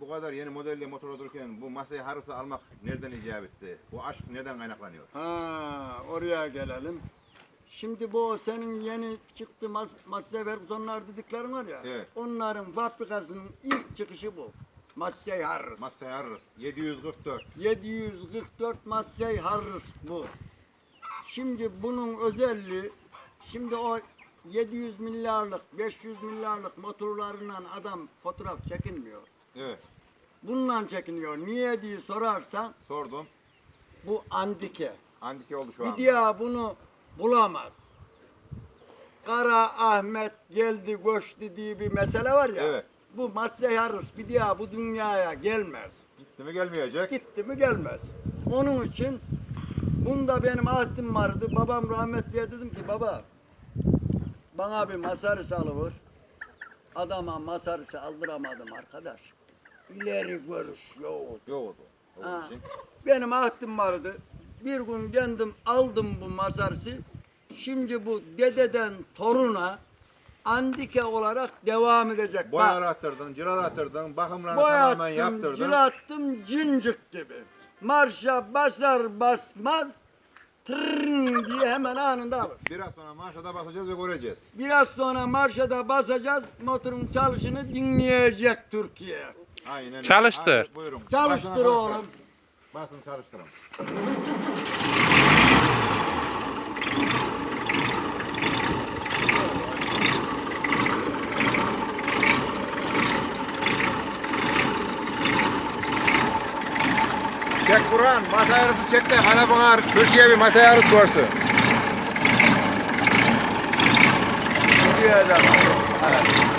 Bu kadar yeni modelle motor dururken bu masayı harısı almak nereden icap etti? Bu aşk nereden kaynaklanıyor? Ha, oraya gelelim. Şimdi bu senin yeni çıktı mas Massey Ferguson'lar dediklerin var ya. Evet. Onların fabrikasının ilk çıkışı bu. Massey Harris. Masayı harırız. 744. 744 Massey Harris bu. Şimdi bunun özelliği şimdi o 700 milyarlık, 500 milyarlık motorlarından adam fotoğraf çekinmiyor. Evet. Bununla çekiniyor. Niye diye sorarsan Sordum. bu andike. Andike oldu şu anda. Bir daha bunu bulamaz. Kara Ahmet geldi göçtü diye bir mesele var ya. Evet. Bu Massey Harris bir daha bu dünyaya gelmez. Gitti mi gelmeyecek. Gitti mi gelmez. Onun için bunda benim ahdim vardı. Babam rahmetliye dedim ki baba bana bir masarısı alıver. Adama masarısı aldıramadım arkadaş. İleri görüş yok. Yok oldu. Onun Ha. için. Benim ahdim vardı. Bir gün kendim aldım bu masarsı. Şimdi bu dededen toruna andike olarak devam edecek. Bak, Boyalattırdın, cilalattırdın, bakımlarını tamamen boyattım, yaptırdın. cilattım cincik gibi. Marşa basar basmaz tırn diye hemen anında alır. Biraz sonra marşada basacağız ve göreceğiz. Biraz sonra marşada basacağız, motorun çalışını dinleyecek Türkiye. Aynen. öyle. Çalıştır. Hadi buyurun. Çalıştır Basın oğlum. Basın çalıştırın. Çek Kur'an, masa yarısı çek de Hala Pınar, Türkiye bir masa yarısı görsün. Türkiye'de. Bas.